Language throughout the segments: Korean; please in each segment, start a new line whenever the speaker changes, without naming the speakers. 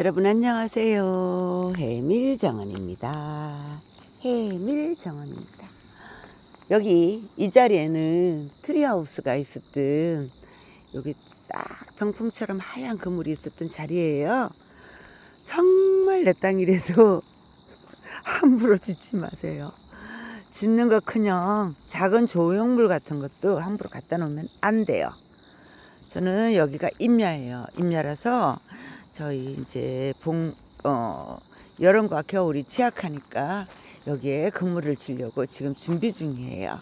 여러분 안녕하세요. 해밀정원입니다. 해밀정원입니다. 여기 이 자리에는 트리하우스가 있었던 여기 싹 병풍처럼 하얀 그물이 있었던 자리예요. 정말 내 땅이라서 함부로 짓지 마세요. 짓는 거 그냥 작은 조형물 같은 것도 함부로 갖다 놓으면 안 돼요. 저는 여기가 임야예요. 임야라서 저희 이제 봄, 어, 여름과 겨울이 취약하니까 여기에 그물을 주려고 지금 준비 중이에요.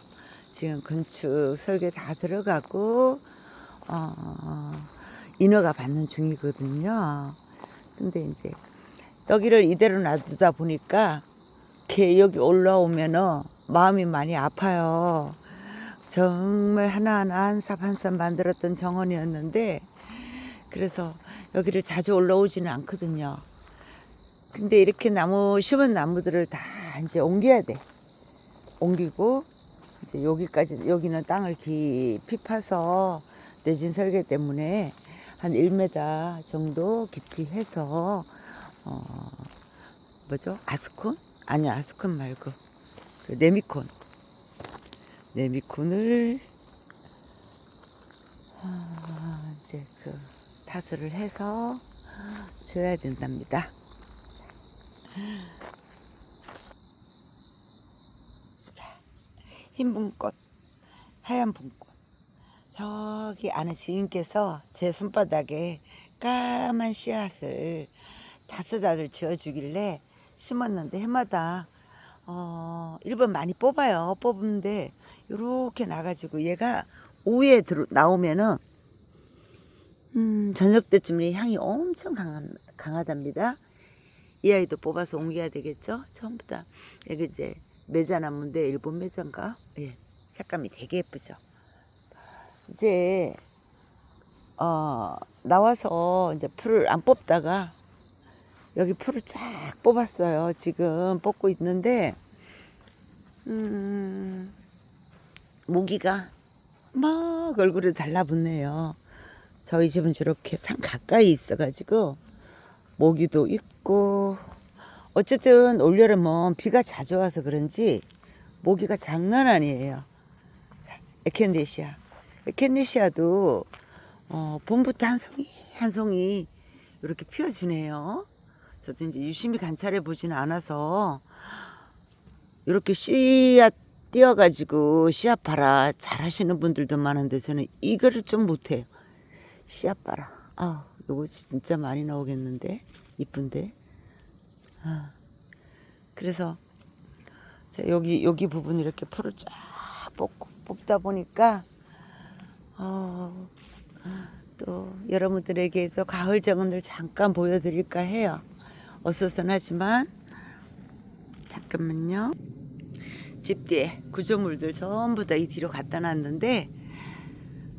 지금 건축 설계 다 들어가고, 어, 인허가 받는 중이거든요. 근데 이제 여기를 이대로 놔두다 보니까 걔 여기 올라오면은 마음이 많이 아파요. 정말 하나하나 한 삽 한 삽 만들었던 정원이었는데 그래서 여기를 자주 올라오지는 않거든요. 근데 이렇게 나무 심은 나무들을 다 이제 옮겨야 돼. 옮기고 이제 여기까지 여기는 땅을 깊이 파서 내진 설계 때문에 한 1m 정도 깊이 해서 어 뭐죠? 아스콘? 아니 아스콘 말고 그 네미콘 네미콘을 아, 이제 그 타스를 해서 줘야 된답니다. 흰 붕꽃, 하얀 붕꽃. 저기 아는 지인께서 제 손바닥에 까만 씨앗을 다섯 알을 지어주길래 심었는데 해마다 어, 1번 많이 뽑아요. 뽑는데 이렇게 나가지고 얘가 오후에 들어 나오면은 음, 저녁 때쯤에 향이 엄청 강한, 강하답니다. 이 아이도 뽑아서 옮겨야 되겠죠? 다. 여기 이제 매자나무인데 일본 매자인가? 예. 색감이 되게 예쁘죠? 이제, 어, 나와서 이제 풀을 안 뽑다가 여기 풀을 쫙 뽑았어요. 지금 뽑고 있는데, 음, 모기가 막 얼굴에 달라붙네요. 저희 집은 저렇게 산 가까이 있어가지고 모기도 있고 어쨌든 올여름은 비가 자주 와서 그런지 모기가 장난 아니에요. 에켄데시아. 에켄데시아도 어, 봄부터 한 송이 한 송이 이렇게 피어주네요. 저도 이제 유심히 관찰해 보지는 않아서 이렇게 씨앗 띄어가지고 씨앗 팔아 잘하시는 분들도 많은데 저는 이거를 좀 못해요. 씨앗 봐라. 아, 요거 진짜 많이 나오겠는데? 이쁜데? 아. 그래서, 자, 여기, 여기 부분 이렇게 풀을 쫙 뽑고, 뽑다 보니까, 어, 또 여러분들에게서 가을 정원을 잠깐 보여드릴까 해요. 어수선하지만, 잠깐만요. 집 뒤에 구조물들 전부 다 이 뒤로 갖다 놨는데,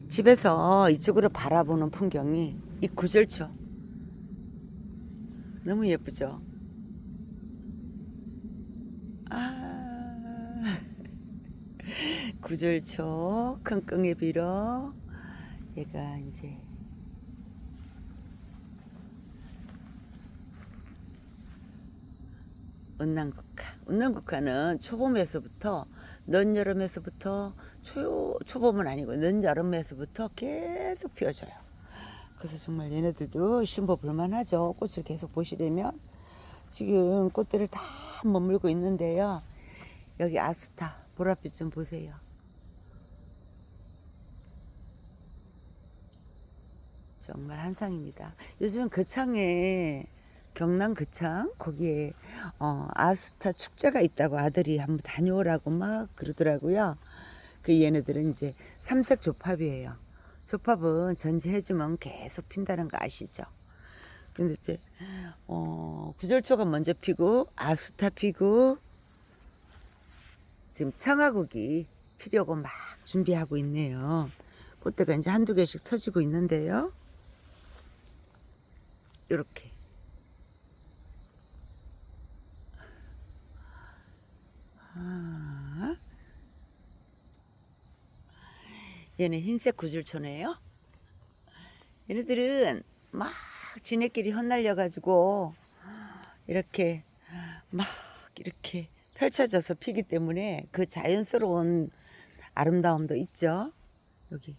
집에서 이쪽으로 바라보는 풍경이 이 구절초. 너무 예쁘죠? 아. 구절초 킁킁에 빌어. 얘가 이제 은난국화. 은난국화는 초봄에서부터 늦여름에서부터 초, 초봄은 아니고 늦여름에서부터 계속 피어져요. 그래서 정말 얘네들도 심보 볼만하죠. 꽃을 계속 보시려면 지금 꽃들을 다 머물고 있는데요. 여기 아스타 보랏빛 좀 보세요. 정말 한상입니다. 요즘 거창에 경남 거창 거기에 어, 아스타 축제가 있다고 아들이 한번 다녀오라고 막 그러더라고요. 그 얘네들은 이제 삼색 조팝이에요. 조팝은 전지해주면 계속 핀다는 거 아시죠? 근데 이제 어, 구절초가 먼저 피고 아스타 피고 지금 청아국이 피려고 막 준비하고 있네요. 꽃대가 이제 한두 개씩 터지고 있는데요. 이렇게 얘는 흰색 구줄초네요. 얘네들은 막 지네끼리 흩날려 가지고 이렇게 막 이렇게 펼쳐져서 피기 때문에 그 자연스러운 아름다움도 있죠. 여기.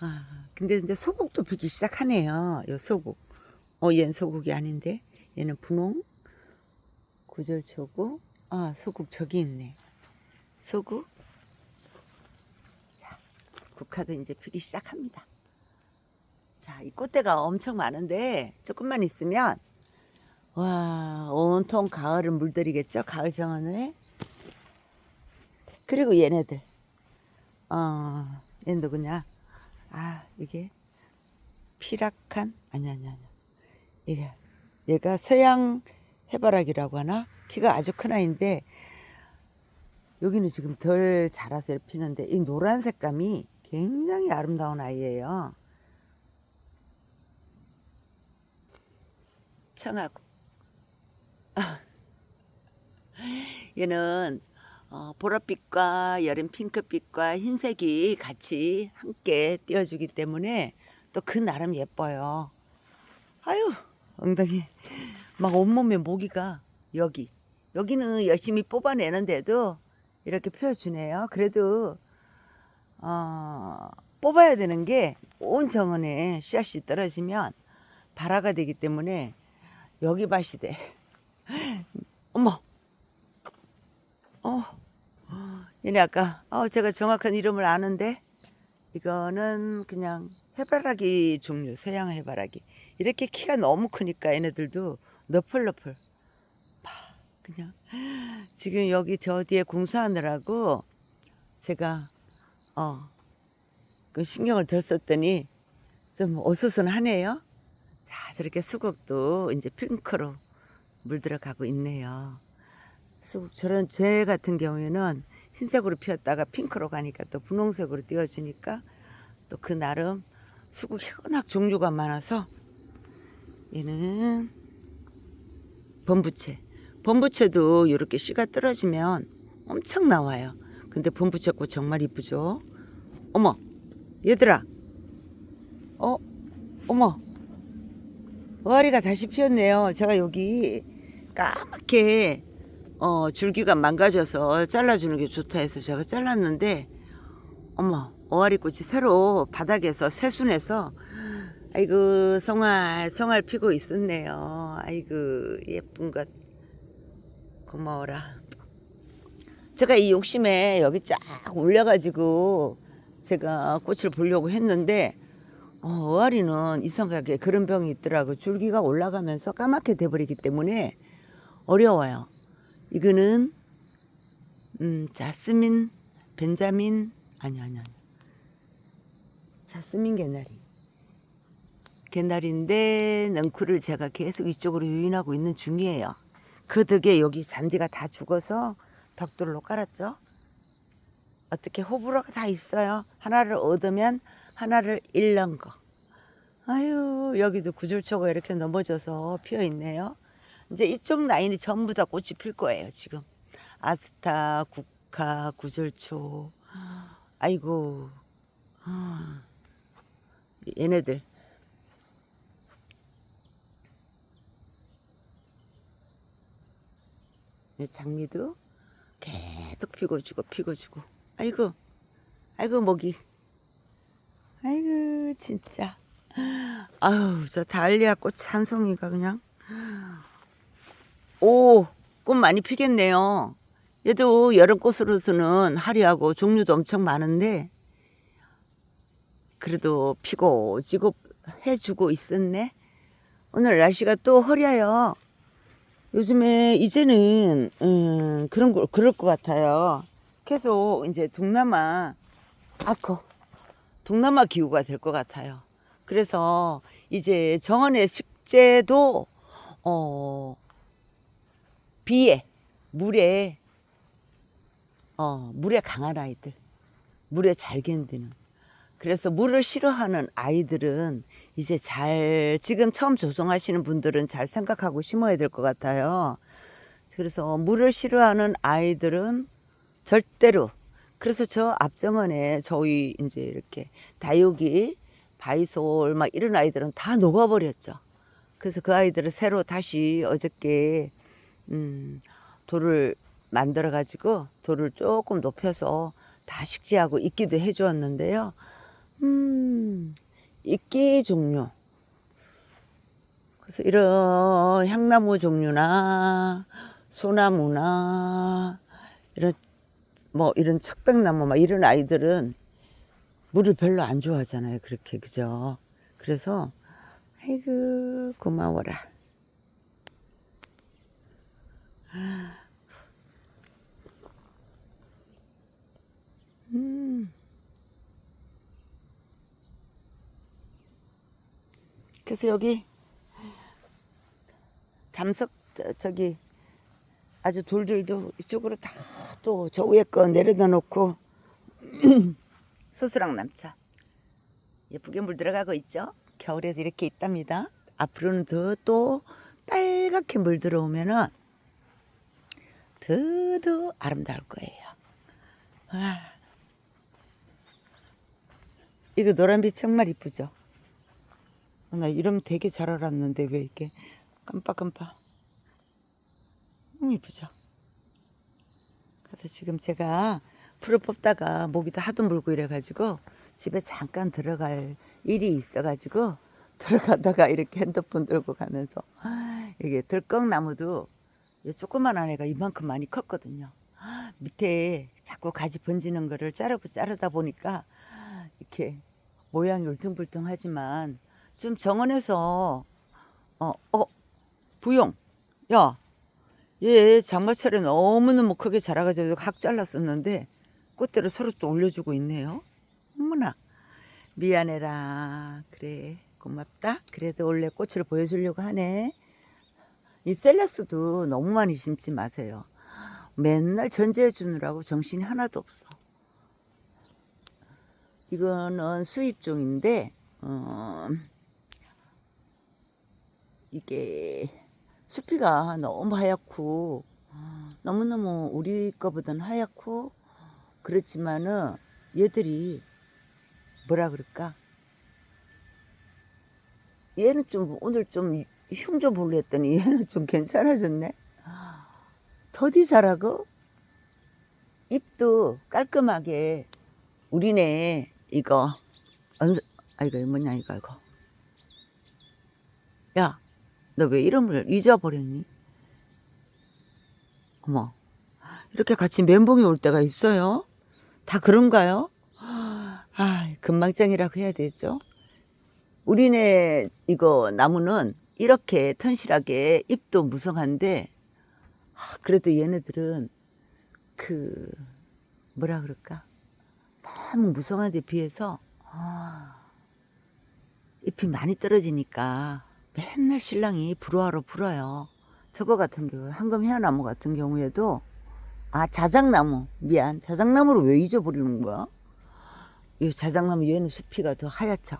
아, 근데 이제 소국도 피기 시작하네요. 요 소국. 어, 얘는 소국이 아닌데. 얘는 분홍, 구절초고, 아, 소국 저기 있네. 소국. 자, 국화도 이제 피기 시작합니다. 자, 이 꽃대가 엄청 많은데 조금만 있으면 와, 온통 가을을 물들이겠죠? 가을 정원을. 그리고 얘네들. 어, 얘 누구냐? 아, 이게 피락한 아니 아니 아니. 이게 얘가 서양 해바라기라고 하나? 키가 아주 큰 아이인데 여기는 지금 덜 자라서 피는데 이 노란 색감이 굉장히 아름다운 아이예요. 청하고 얘는 어, 보랏빛과 여름 핑크빛과 흰색이 같이 함께 띄어주기 때문에 또 그 나름 예뻐요. 아유 엉덩이 막 온몸에 모기가 여기 여기는 열심히 뽑아내는데도 이렇게 펴주네요. 그래도 어, 뽑아야 되는 게 온 정원에 씨앗이 떨어지면 발화가 되기 때문에 여기 밭이 돼. 어머. 어. 얘네 아까 어 제가 정확한 이름을 아는데 이거는 그냥 해바라기 종류 서양 해바라기 이렇게 키가 너무 크니까 얘네들도 너플너플 막 그냥 지금 여기 저 뒤에 공사하느라고 제가 어 그 신경을 덜 썼더니 좀 어수선하네요. 자 저렇게 수국도 이제 핑크로 물들어가고 있네요. 수국 저런 제 같은 경우에는 흰색으로 피었다가 핑크로 가니까 또 분홍색으로 띄어지니까 또 그 나름 수국 현악 종류가 많아서 얘는 범부채. 범부채도 이렇게 씨가 떨어지면 엄청 나와요. 근데 범부채 꽃 정말 이쁘죠? 어머, 얘들아. 어, 어머. 어아리가 다시 피었네요. 제가 여기 까맣게 어, 줄기가 망가져서 잘라주는 게 좋다 해서 제가 잘랐는데, 어머, 어아리 꽃이 새로 바닥에서 새순해서, 아이고, 성알, 성알 피고 있었네요. 아이고, 예쁜 것. 고마워라. 제가 이 욕심에 여기 쫙 올려가지고, 제가 꽃을 보려고 했는데, 어, 어아리는 이상하게 그런 병이 있더라고. 줄기가 올라가면서 까맣게 돼버리기 때문에 어려워요. 이거는 음, 자스민, 벤자민 아니 아니 아니. 자스민 개나리. 개나리인데 넝쿨을 제가 계속 이쪽으로 유인하고 있는 중이에요. 그 덕에 여기 잔디가 다 죽어서 벽돌로 깔았죠. 어떻게 호불호가 다 있어요. 하나를 얻으면 하나를 잃는 거. 아유 여기도 구줄초가 이렇게 넘어져서 피어 있네요. 이제 이쪽 라인이 전부 다 꽃이 필 거예요, 지금. 아스타, 국화, 구절초. 아이고. 아, 얘네들. 이 장미도 계속 피고 주고 피고 주고. 아이고. 아이고 목이. 아이고 진짜. 아유 저 달리아 꽃 한 송이가 그냥 오, 꽃 많이 피겠네요. 얘도 여름 꽃으로서는 화려하고 종류도 엄청 많은데, 그래도 피고 지고 해주고 있었네. 오늘 날씨가 또 흐려요. 요즘에 이제는, 음, 그런 걸, 그럴 것 같아요. 계속 이제 동남아, 아커, 동남아 기후가 될 것 같아요. 그래서 이제 정원의 식재도, 어, 비에 물에 어 물에 강한 아이들 물에 잘 견디는 그래서 물을 싫어하는 아이들은 이제 잘 지금 처음 조성하시는 분들은 잘 생각하고 심어야 될 것 같아요. 그래서 물을 싫어하는 아이들은 절대로 그래서 저 앞정원에 저희 이제 이렇게 다육이 바이솔 막 이런 아이들은 다 녹아버렸죠. 그래서 그 아이들을 새로 다시 어저께 음, 돌을 만들어 가지고 돌을 조금 높여서 다 식재하고 이끼도 해 주었는데요. 음, 이끼 종류. 그래서 이런 향나무 종류나 소나무나 이런 뭐 이런 척백나무 막 이런 아이들은 물을 별로 안 좋아하잖아요. 그렇게 그죠? 그래서 아이고 고마워라. 음. 그래서 여기 담석 저- 저기 아주 돌들도 이쪽으로 다 또 저 위에 거 내려다 놓고 수수랑 남차 예쁘게 물 들어가고 있죠. 겨울에도 이렇게 있답니다. 앞으로는 더 또 빨갛게 물 들어오면은 더더 아름다울 거예요. 와. 이거 노란빛 정말 이쁘죠? 어, 나 이러면 되게 잘 알았는데 왜 이렇게 깜빡깜빡. 너무 이쁘죠? 그래서 지금 제가 풀을 뽑다가 모기도 하도 물고 이래가지고 집에 잠깐 들어갈 일이 있어가지고 들어가다가 이렇게 핸드폰 들고 가면서 이게 들꺽나무도 이 조그만한 애가 이만큼 많이 컸거든요. 밑에 자꾸 가지 번지는 거를 자르고 자르다 보니까 이렇게 모양이 울퉁불퉁하지만 좀 정원에서 어, 어, 부용, 야, 얘 장마철에 너무너무 크게 자라가지고 각 잘랐었는데 꽃대로 서로 또 올려주고 있네요. 어머나, 미안해라. 그래, 고맙다. 그래도 원래 꽃을 보여주려고 하네. 이 셀렉스도 너무 많이 심지 마세요. 맨날 전제해 주느라고 정신이 하나도 없어. 이거는 수입종인데, 어, 이게 수피가 너무 하얗고, 너무너무 우리 거보다는 하얗고, 그렇지만은 얘들이 뭐라 그럴까? 얘는 좀 오늘 좀 흉 좀 볼려 했더니 얘는 좀 괜찮아졌네. 더디 자라고 입도 깔끔하게 우리네 이거 언아 이거 뭐냐 이거 이거 야 너 왜 이름을 잊어버렸니? 어머 이렇게 같이 멘붕이 올 때가 있어요? 다 그런가요? 아 금망장이라고 해야 되죠? 우리네 이거 나무는 이렇게 튼실하게 잎도 무성한데 아, 그래도 얘네들은 그 뭐라 그럴까 너무 무성한 데 비해서 아, 잎이 많이 떨어지니까 맨날 신랑이 불화로 불어요. 저거 같은 경우 황금 헤어나무 같은 경우에도 아 자작나무 미안 자작나무를 왜 잊어버리는 거야? 이 자작나무 얘는 수피가 더 하얗죠.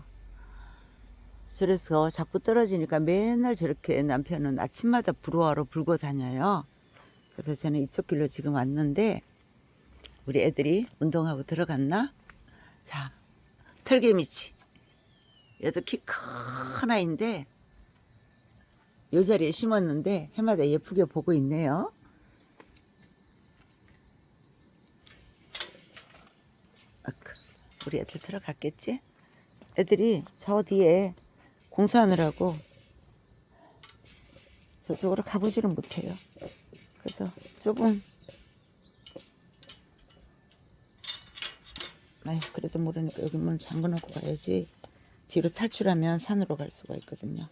그래서 자꾸 떨어지니까 맨날 저렇게 남편은 아침마다 불화로 불고 다녀요. 그래서 저는 이쪽 길로 지금 왔는데 우리 애들이 운동하고 들어갔나? 자, 털개미치. 얘도 키 큰 아이인데 요 자리에 심었는데 해마다 예쁘게 보고 있네요. 아크, 우리 애들 들어갔겠지? 애들이 저 뒤에 공사하느라고 저쪽으로 가보지를 못해요. 그래서 조금 아휴 그래도 모르니까 여기 문 잠궈놓고 가야지 뒤로 탈출하면 산으로 갈 수가 있거든요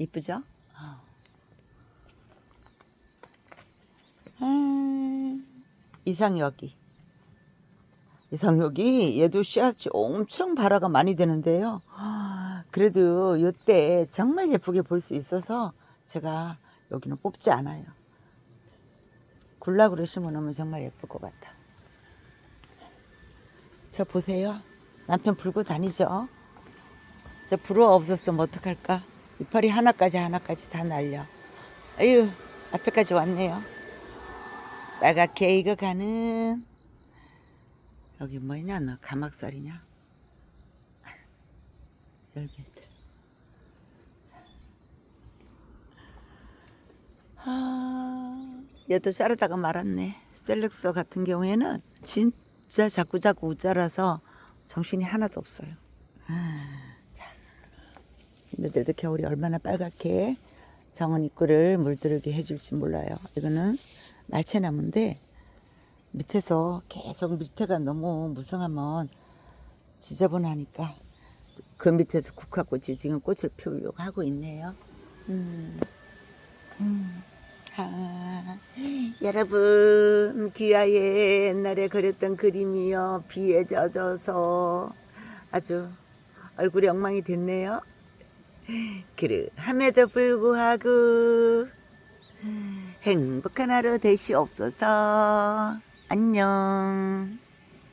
이쁘죠? 아, 이상여기 이상여기 얘도 씨앗이 엄청 발화가 많이 되는데요 아, 그래도 이때 정말 예쁘게 볼 수 있어서 제가 여기는 뽑지 않아요 굴락으로 심어놓으면 정말 예쁠 것 같아 저 보세요. 남편 불고 다니죠. 저 불어 없었으면 어떡할까? 이파리 하나까지 하나까지 다 날려. 아유, 앞에까지 왔네요. 빨갛게 익어가는 여기 뭐냐 너 가막살이냐? 여기 아, 얘도 자르다가 말았네. 셀렉서 같은 경우에는 진짜 자꾸자꾸 자라서 정신이 하나도 없어요. 아. 얘네들도 겨울이 얼마나 빨갛게 정원 입구를 물들게 해줄지 몰라요. 이거는 날채나무인데 밑에서 계속 밑에가 너무 무성하면 지저분하니까 그 밑에서 국화꽃이 지금 꽃을 피우려고 하고 있네요. 음. 음. 아, 여러분 귀하의 옛날에 그렸던 그림이요 비에 젖어서 아주 얼굴이 엉망이 됐네요. 그러함에도 불구하고 행복한 하루 되시옵소서. 안녕.